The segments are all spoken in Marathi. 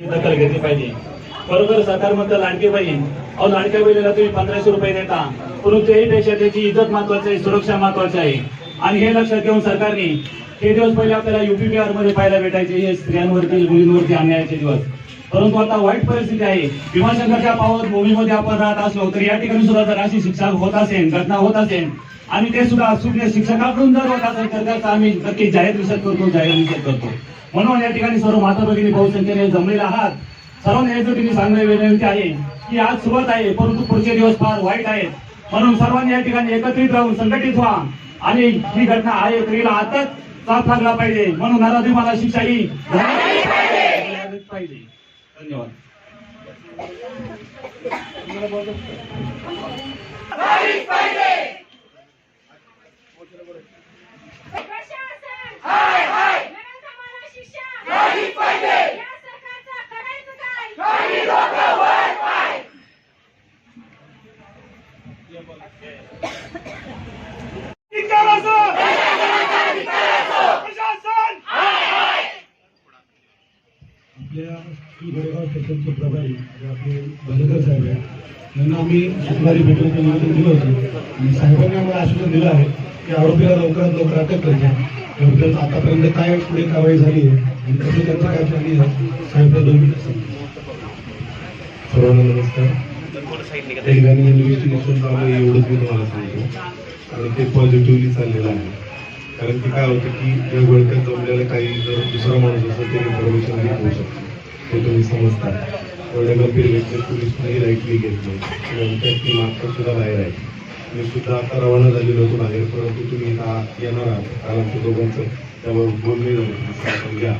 दखल घेतली पाहिजे. बरोबर सरकार म्हणतं लाडकी बहीण अहो लाडक्या बहिणीला तुम्ही पंधराशे रुपये देता. परंतु त्याही पेक्षा त्याची इज्जत महत्वाची आहे सुरक्षा महत्वाची आहे. आणि हे लक्षात घेऊन सरकारने हे दिवस पहिले आपल्याला युपी बिहारमध्ये पाहायला भेटायचे. हे स्त्रियांवरती मुलींवरती अन्यायाचे दिवस. परंतु आता वाईट परिस्थिती आहे. भीमाशंकरच्या पावत भूमीमध्ये आपण राहत असलो तर या ठिकाणी सुद्धा जर अशी शिक्षा होत असेल घटना होत असेल आणि ते सुद्धा सुज्ञ शिक्षकाकडून जर होत असेल तर त्याचा आम्ही नक्की जाहीर निषेध करतो जाहीर निषेध करतो. म्हणून या ठिकाणी सर्व माता भगिनी बहुसंख्येने जमलेले आहात. सर्वांना एकजुटीने सांगणे विनंती आहे की आज सुरुवात आहे परंतु पुढचे दिवस फार वाईट आहेत. म्हणून सर्वांनी या ठिकाणी एकत्रित राहून संघटित व्हा. आणि ही घटना आहे स्त्रीला आताच साथ लागला पाहिजे. म्हणून नराधी मला शिक्षा ही पाहिजे. धन्यवाद हाय हाय नराधमाला शिक्षा झाली पाहिजे या सरकारचा करायचं काय आपल्या गोरेगाव स्टेशनचे प्रभारी आपले भालेकर साहेब आहेत यांना आम्ही शुक्रवारी भेटण्याचं निवेदन दिलं होतं आणि साहेबांनी आम्हाला आश्वासन दिलं आहे की आरोपीला लवकरात लवकर अटक करायची त्याबद्दल आतापर्यंत काय पुढे कारवाई झाली आहे आणि कसं त्यांचं काय चालली आहे साहेबला दोन मिनिटं सांगा. सर्वांना नमस्कार त्या ठिकाणी इन्व्हेस्टिगेशन चालू आहे एवढंच मी तुम्हाला सांगतो. कारण ते पॉझिटिव्हली चाललेलं आहे. कारण की काय होतं की या गोळक्यात जमलेलं काही जर दुसरा माणूस असेल ते इन्फॉर्मेशन लीक होऊ शकते. ते तुम्ही समजता. एवढ्या गंभीर व्यक्ती पोलीस नाही लाईटली घेत नाही. नंतर ती मागचं सुद्धा बाहेर आहे मी सुद्धा आता रवाना झालेलो होतो बाहेर परंतु तुम्ही आता येणार आहात. कारण आमच्या दोघांचं त्यावर बोलणे झालं. घ्या.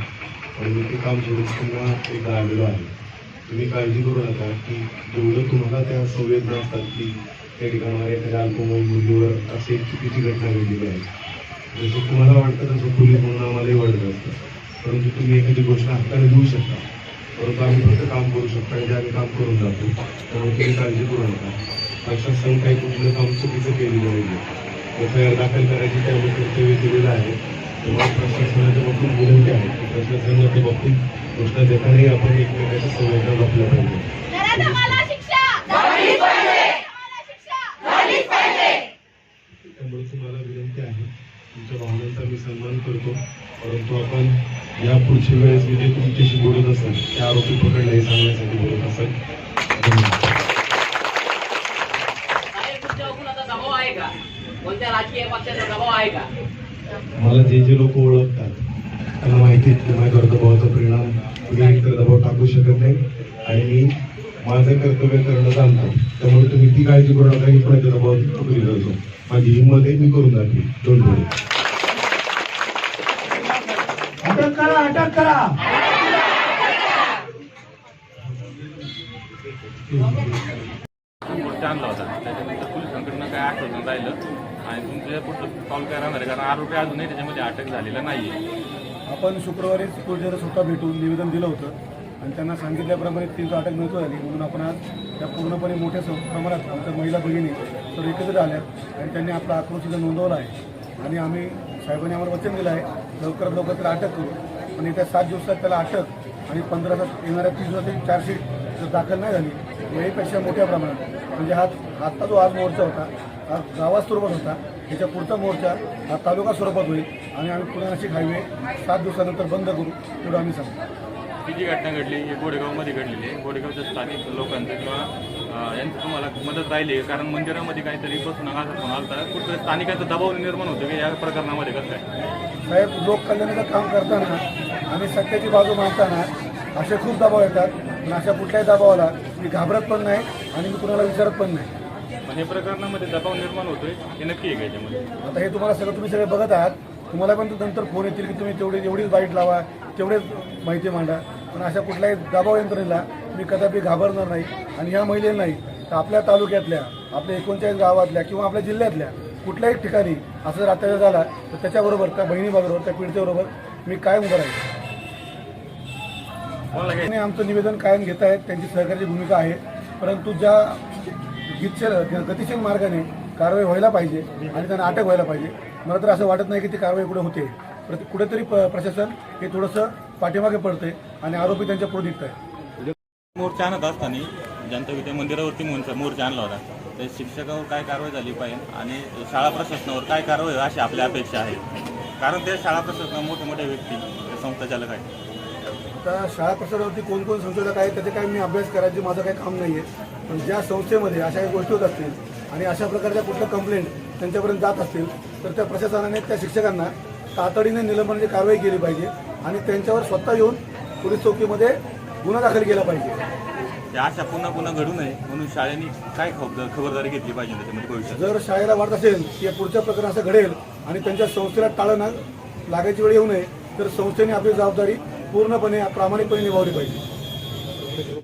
पण मी ते काम सोडून पुन्हा एकदा आलेलो आहे. तुम्ही काळजी करू नका की जेवढं तुम्हाला त्या संवेदना असतात की त्या ठिकाणावर एखाद्या अल्पवयीन मुलीवर असे एक चुकीची घटना घडलेली आहे. जसं तुम्हाला वाटतं तसं पोलीस म्हणून आम्हालाही वाटत असतं. परंतु तुम्ही एखादी गोष्ट हाताने देऊ शकता. परंतु आम्ही फक्त काम करू शकतो आणि ते आम्ही काम करून जातो त्यामुळे तुम्ही काळजी करू नका. प्रशासन काही कुठलं काम चुकीचं केलेलं नाही एफ आय आर दाखल करायची त्यामुळे कर्तव्य केलेलं आहे. तेव्हा प्रशासनाच्या बाबतीत विनंती आहे की प्रशासनाच्या बाबतीत घोषणा देतानाही आपण एकमेकाच्या संवेदना जपल्या पाहिजे त्यामुळे तुम्हाला विनंती आहे तुमच्या भावनांचा मी सन्मान करतो परंतु आपण या पुढच्या वेळेस मी जे तुमच्याशी बोलत असेल त्या आरोपी पकडले हे सांगण्यासाठी बोलत असेल धन्यवाद कोणत्या राजकीय पक्षाचा दबाव आहे का मला जे जे लोक ओळखतात त्यांना माहिती आहे की माझ्यावर दबावाचा परिणाम मी एकतर दबाव टाकू शकत नाही आणि मी माझं कर्तव्य करणं जाणतो त्यामुळे तुम्ही ती काळजी करू नका की कोणाच्या दबावात पकडी जातो माझी हिंमत आहे मी करून दाखवी डोंट वरी अटक करा अटक करा. आणला होता त्याच्यानंतर पोलिसांकडनं काय आठवण राहिलं? आणि तुमच्या पुढचं पाऊल काय राहणार आहे कारण आरोपी अजूनही त्याच्यामध्ये अटक झालेला नाही आपण शुक्रवारी पोलिसांना स्वतः भेटून निवेदन दिलं होतं आणि त्यांना सांगितल्याप्रमाणे त्यांची अटक नव्हती झाली म्हणून आपण आज त्या पूर्णपणे मोठ्या स- प्रमाणात आमच्या महिला भगिनी तर एकत्र आल्या आणि त्यांनी आपला आक्रोश इथं नोंदवला आहे. आणि आम्ही साहेबांनी आम्हाला वचन दिलं आहे लवकरात लवकर त्याला अटक करू. पण येत्या सात दिवसात त्याला अटक आणि पंधरा तास येणाऱ्या तीस दिवसाची चार्जशीट जर दाखल नाही झाली याहीपेक्षा मोठ्या प्रमाणात. म्हणजे हा आत्ता जो आज मोर्चा होता हा गावात स्वरूपात होता. याच्या पुढचा मोर्चा हा तालुका स्वरूपात होईल. आणि आम्ही पुणे नाशिक हायवे सात दिवसानंतर बंद करू एवढं आम्ही सांगतो. ही जी घटना घडली? ही गोडेगावमध्ये घडलेली आहे. गोडेगावच्या स्थानिक लोकांचं किंवा यांचं तुम्हाला मदत राहिली आहे. कारण मंदिरामध्ये काहीतरी बसून असा फोन आलता. कुठं स्थानिकांचा दबाव निर्माण होतो की या प्रकरणामध्ये कसं काय? साहेब लोककल्याणाचं काम करताना आणि सत्याची बाजू मांडताना असे खूप दबाव येतात. पण अशा कुठल्याही दबावाला मी घाबरत पण नाही आणि मी कुणाला विचारत पण नाही. हे प्रकरणामध्ये दबाव निर्माण होतोय हे नक्की आहे का याच्यामध्ये? आता हे तुम्हाला सगळं तुम्ही सगळे बघत आहात. तुम्हाला पण नंतर फोन येतील की तुम्ही तेवढे एवढीच बाईट लावा तेवढेच माहिती मांडा. पण अशा कुठल्याही दबाव यंत्रणेला मी कदापि घाबरणार नाही आणि ह्या महिलेला नाही तर आपल्या तालुक्यातल्या आपल्या एकोणचाळीस गावातल्या किंवा आपल्या जिल्ह्यातल्या कुठल्याही ठिकाणी असं जर अत्याचार झाला तर त्याच्याबरोबर त्या बहिणीबरोबर त्या पीडितेबरोबर मी कायम आणि आमचं निवेदन कायम घेत आहेत त्यांची सहकार्याची भूमिका आहे. परंतु ज्या गीतशील गतिशील मार्गाने कारवाई व्हायला पाहिजे आणि त्यांना अटक व्हायला पाहिजे. मला तर असं वाटत नाही की ती कारवाई कुठे होते. प्रति कुठेतरी प्रशासन हे थोडंसं पाठीमागे पडते आणि आरोपी त्यांच्या पुढे दिसत आहे मोर्चा आणत असताना जनता विद्या मंदिरावरती मोर्चा आणला होता. तर शिक्षकावर काय कारवाई झाली पाहिजे आणि शाळा प्रशासनावर काय कारवाई अशी आपली अपेक्षा आहे? कारण त्या शाळा प्रशासना मोठे मोठे व्यक्ती ते संस्थाचालक आहेत. आता शाळा प्रसारावरती कोण कोण संशोधक आहेत त्याचे काही मी अभ्यास करायचे माझं काही काम नाही आहे पण ज्या संस्थेमध्ये अशा काही गोष्टी होत असतील आणि अशा प्रकारच्या कुठल्या कंप्लेंट त्यांच्यापर्यंत जात असतील तर त्या प्रशासनाने त्या शिक्षकांना तातडीने निलंबनाची कारवाई केली पाहिजे आणि त्यांच्यावर स्वतः येऊन पोलीस चौकीमध्ये गुन्हा दाखल केला पाहिजे. अशा पुन्हा पुन्हा घडू नये म्हणून शाळेने काय खबर खबरदारी घेतली पाहिजे त्याच्यामध्ये भविष्यात? जर शाळेला वाटत असेल की या पुढच्या प्रकरण असं घडेल आणि त्यांच्या संस्थेला टाळं ना लागायची वेळ येऊ नये तर संस्थेने आपली जबाबदारी पूर्णपणे प्रामाणिकपणे निभावली पाहिजे.